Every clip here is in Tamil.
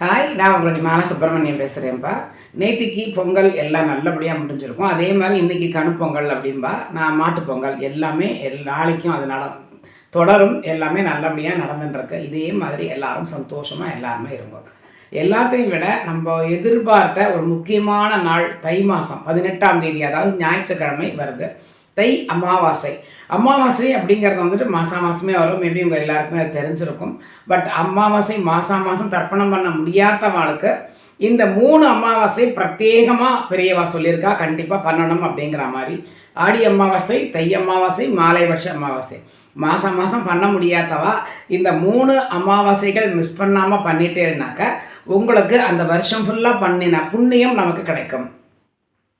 ஹாய் நான் உங்களுடைய மாலா சுப்பிரமணியம் பேசுகிறேன்ப்பா நேத்திக்கு பொங்கல் எல்லாம் நல்லபடியாக முடிஞ்சிருக்கும். அதே மாதிரி இன்றைக்கி கணுப்பொங்கல் அப்படின்பா. நான் மாட்டுப் பொங்கல் எல்லாமே எல் நாளைக்கும் அது நட தொடரும். எல்லாமே நல்லபடியாக நடந்துட்டுருக்கு இதே மாதிரி எல்லாரும் சந்தோஷமாக எல்லாருமே இருக்கும் எல்லாத்தையும் விட நம்ம எதிர்பார்த்த ஒரு முக்கியமான நாள் தை மாதம் பதினெட்டாம் தேதி அதாவது ஞாயிற்றுக்கிழமை வருது. தை அமாவாசை. அமாவாசை அப்படிங்கிறது வந்துட்டு மாதம் மாதமே வரும். மேபி உங்கள் எல்லாருக்குமே அது தெரிஞ்சிருக்கும். பட் அமாவாசை மாதம் மாதம் தர்ப்பணம் பண்ண முடியாதவாளுக்கு இந்த மூணு அமாவாசை பிரத்யேகமாக பெரியவா சொல்லியிருக்கா. கண்டிப்பாக பண்ணணும் அப்படிங்கிற மாதிரி. ஆடி அமாவாசை தை அமாவாசை மாலைபட்ச அமாவாசை. மாதம் மாதம் பண்ண முடியாதவா இந்த மூணு அமாவாசைகள் மிஸ் பண்ணாமல் பண்ணிட்டேன்னாக்க உங்களுக்கு அந்த வருஷம் ஃபுல்லாக பண்ணின புண்ணியம் நமக்கு கிடைக்கும்.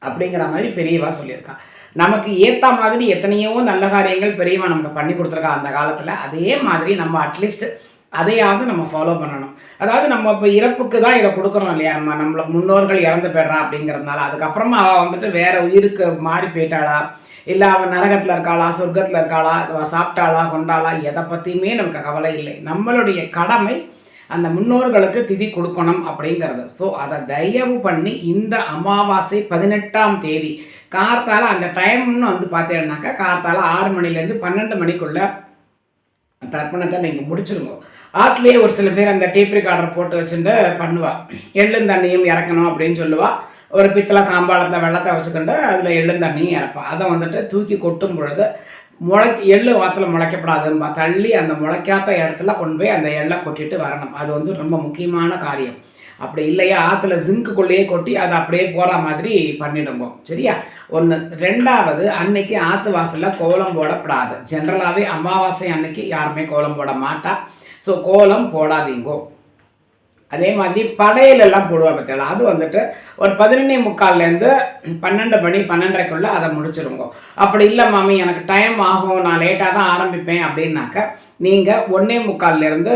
அப்படிங்கிற மாதிரி பெரியவா சொல்லியிருக்கான் நமக்கு ஏற்ற மாதிரி எத்தனையோ நல்ல காரியங்கள் பெரியவா நமக்கு பண்ணி கொடுத்துருக்கா அந்த காலத்தில். அதே மாதிரி நம்ம அட்லீஸ்ட் அதையாவது நம்ம ஃபாலோ பண்ணணும். அதாவது நம்ம இப்போ இறப்புக்கு தான் இதை கொடுக்குறோம் இல்லையா? நம்ம நம்மளை முன்னோர்கள் இறந்து போயிடுறா அப்படிங்கிறதுனால அதுக்கப்புறமா அவள் வந்துட்டு வேற உயிருக்கு மாறி போயிட்டாளா? இல்லை அவன் நரகத்தில் இருக்காளா? சொர்க்கத்தில் இருக்காளா? அவள் சாப்பிட்டாளா? கொண்டாளா? எதை பற்றியுமே நமக்கு கவலை இல்லை. நம்மளுடைய கடமை அந்த முன்னோர்களுக்கு திதி கொடுக்கணும் அப்படிங்கிறது. ஸோ அதை தயவு பண்ணி இந்த அமாவாசை பதினெட்டாம் தேதி கார்த்தால அந்த டைம்னு வந்து பார்த்தீங்கன்னாக்கா கார்த்தால ஆறு மணிலேருந்து பன்னெண்டு மணிக்குள்ள தர்ப்பணத்தை நீங்கள் முடிச்சிருங்க. ஆற்றுலேயே ஒரு சில பேர் அந்த டேப் ரிகார்டர் போட்டு வச்சுட்டு பண்ணுவா. எள்ளும் தண்ணியும் இறக்கணும் அப்படின்னு சொல்லுவா. ஒரு பித்தளை தாம்பாளத்தில் வெள்ளத்தை வச்சுக்கிண்டு அதில் எள்ளும் தண்ணியும் இறப்பா. அதை வந்துட்டு தூக்கி கொட்டும் பொழுது முளைக்க எள்ளு வாத்துல முளைக்கப்படாதும்பா. தள்ளி அந்த முளைக்காத இடத்துல கொண்டு போய் அந்த எள்ளை கொட்டிட்டு வரணும். அது வந்து ரொம்ப முக்கியமான காரியம். அப்படி இல்லையா? ஆற்றுல ஜிங்க்குள்ளேயே கொட்டி அதை அப்படியே போகிற மாதிரி பண்ணிடுங்க. சரியா? ஒன்று ரெண்டாவது அன்னைக்கு ஆற்று வாசலில் கோலம் போடப்படாது. ஜென்ரலாகவே அமாவாசை அன்னைக்கு யாருமே கோலம் போட மாட்டா. ஸோ கோலம் போடாதீங்கோ. அதே மாதிரி படையிலெல்லாம் போடுவாங்க பார்த்தீங்களா அது வந்துட்டு ஒரு பதினொன்னே முக்கால்லேருந்து பன்னெண்டு மணி பன்னெண்டரைக்குள்ளே அதை முடிச்சிருங்க. அப்படி இல்லை மாமி எனக்கு டைம் ஆகும் நான் லேட்டாக தான் ஆரம்பிப்பேன் அப்படின்னாக்க நீங்கள் ஒன்றே முக்கால்லேருந்து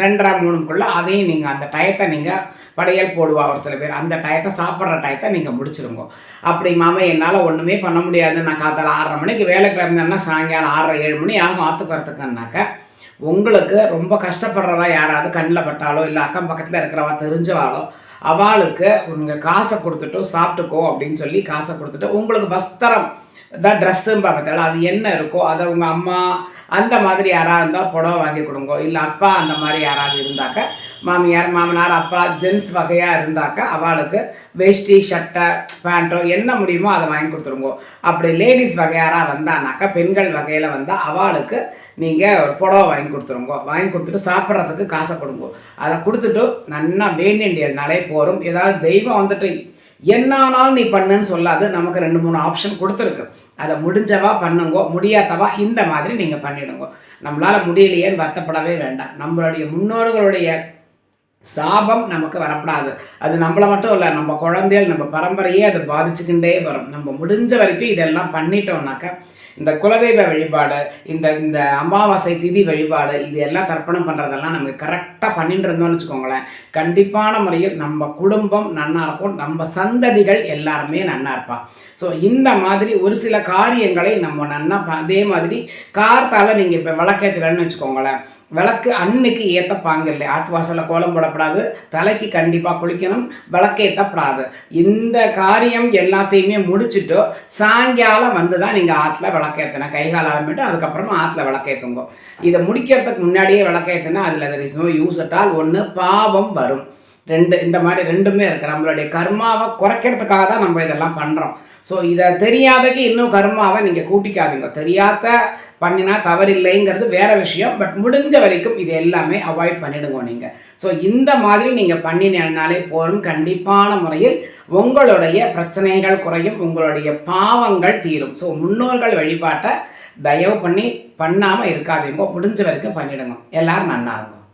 ரெண்டரை மூணுக்குள்ளே அதையும் நீங்கள் அந்த டயத்தை நீங்கள் படையல் போடுவா ஒரு சில பேர். அந்த டயத்தை சாப்பிட்ற டயத்தை நீங்கள் முடிச்சிருங்க. அப்படி மாமா என்னால் ஒன்றுமே பண்ண முடியாது. நான் காத்தால ஆறரை மணிக்கு வேலை கிளம்புனேன்னா சாயங்காலம் ஆறரை ஏழு மணி ஆகும் ஆற்றுக்கு உங்களுக்கு ரொம்ப கஷ்டப்படுறவா யாராவது கண்ணில் பட்டாலோ இல்லை அக்கம் பக்கத்தில் இருக்கிறவா தெரிஞ்சவாளோ அவளுக்கு உங்கள் காசை கொடுத்துட்டோ சாப்பிட்டுக்கோ அப்படின்னு சொல்லி காசை கொடுத்துட்டு உங்களுக்கு வஸ்திரம் தான் ட்ரெஸ்ஸுன்னு பார்த்தீங்களா அது என்ன இருக்கோ அதை உங்கள் அம்மா அந்த மாதிரி யாராக இருந்தால் புடவை வாங்கி கொடுங்க. இல்லை அப்பா அந்த மாதிரி யாராவது இருந்தாக்க மாமியார் மாமனார் அப்பா ஜென்ஸ் வகையாக இருந்தாக்க அவளுக்கு வேஷ்டி ஷர்ட்டை பேண்ட்டோ என்ன முடியுமோ அதை வாங்கி கொடுத்துருங்க. அப்படி லேடிஸ் வகையாராக வந்தானாக்கா பெண்கள் வகையில் வந்தால் அவளுக்கு நீங்கள் ஒரு புடவை வாங்கி கொடுத்துருங்க. வாங்கி கொடுத்துட்டு சாப்பிட்றதுக்கு காசை கொடுங்க. அதை கொடுத்துட்டு நல்லா வேண்டியனாலே போகிறோம் ஏதாவது தெய்வம் வந்துட்டு என்னானாலும் நீ பண்ணுன்னு சொல்லாது. நமக்கு ரெண்டு மூணு ஆப்ஷன் கொடுத்துருக்கு. அதை முடிஞ்சவா பண்ணுங்கோ முடியாதவா இந்த மாதிரி நீங்கள் பண்ணிடுங்க. நம்மளால் முடியலையேன்னு வருத்தப்படவே வேண்டாம். நம்மளுடைய முன்னோர்களுடைய சாபம் நமக்கு வரப்படாது. அது நம்மளை மட்டும் இல்லை நம்ம குழந்தைகள் நம்ம பரம்பரையே அது பாதிச்சுக்கிட்டே வரும். நம்ம முடிஞ்ச வரைக்கும் இதெல்லாம் பண்ணிட்டோம்னாக்க இந்த குலதெய்வ வழிபாடு இந்த இந்த அமாவாசை திதி வழிபாடு இது எல்லாம் தர்ப்பணம் பண்ணுறதெல்லாம் நமக்கு கரெக்டாக பண்ணிட்டு இருந்தோம்னு வச்சுக்கோங்களேன். கண்டிப்பான முறையில் நம்ம குடும்பம் நன்னா இருக்கும். நம்ம சந்ததிகள் எல்லாருமே நன்னா இருப்பான் ஸோ இந்த மாதிரி ஒரு சில காரியங்களை நம்ம நன்னா அதே மாதிரி கார்த்தால் நீங்கள் இப்போ விளக்கேற்றுலன்னு வச்சுக்கோங்களேன். விளக்கு அன்னைக்கு ஏற்றப்பாங்க இல்லை ஆத்து வாசலில் கோலம் போடப்படாது தலைக்கு கண்டிப்பாக குளிக்கணும் விளக்கேற்றப்படாது இந்த காரியம் எல்லாத்தையுமே முடிச்சுட்டு சாயங்காலம் வந்து தான் நீங்கள் ஆற்றுல விளக்கேற்றணும் கைகால் ஆரம்பிட்டு அதுக்கப்புறமா ஆற்றுல விளக்கேற்றுங்க இதை முடிக்கிறதுக்கு முன்னாடியே விளக்கேற்றினா அதில் there is no use at all ஒன்று பாவம் வரும். ரெண்டு இந்த மாதிரி ரெண்டுமே இருக்குது நம்மளுடைய கர்மாவை குறைக்கிறதுக்காக தான் நம்ம இதெல்லாம் பண்ணுறோம் ஸோ இதை தெரியாதக்கு இன்னும் கர்மாவை நீங்கள் கூட்டிக்காதீங்க. தெரியாத பண்ணினா தவறில்லைங்கிறது வேறு விஷயம். பட் முடிஞ்ச வரைக்கும் இது எல்லாமே அவாய்ட் பண்ணிடுங்க நீங்கள் ஸோ இந்த மாதிரி நீங்கள் பண்ணினாலே போதும். கண்டிப்பான முறையில் உங்களுடைய பிரச்சனைகள் குறையும். உங்களுடைய பாவங்கள் தீரும். ஸோ முன்னோர்கள் வழிபாட்டை தயவு பண்ணி பண்ணாமல் இருக்காதீங்க. முடிஞ்ச வரைக்கும் பண்ணிடுங்க. எல்லோரும் நன்னா இருக்கும்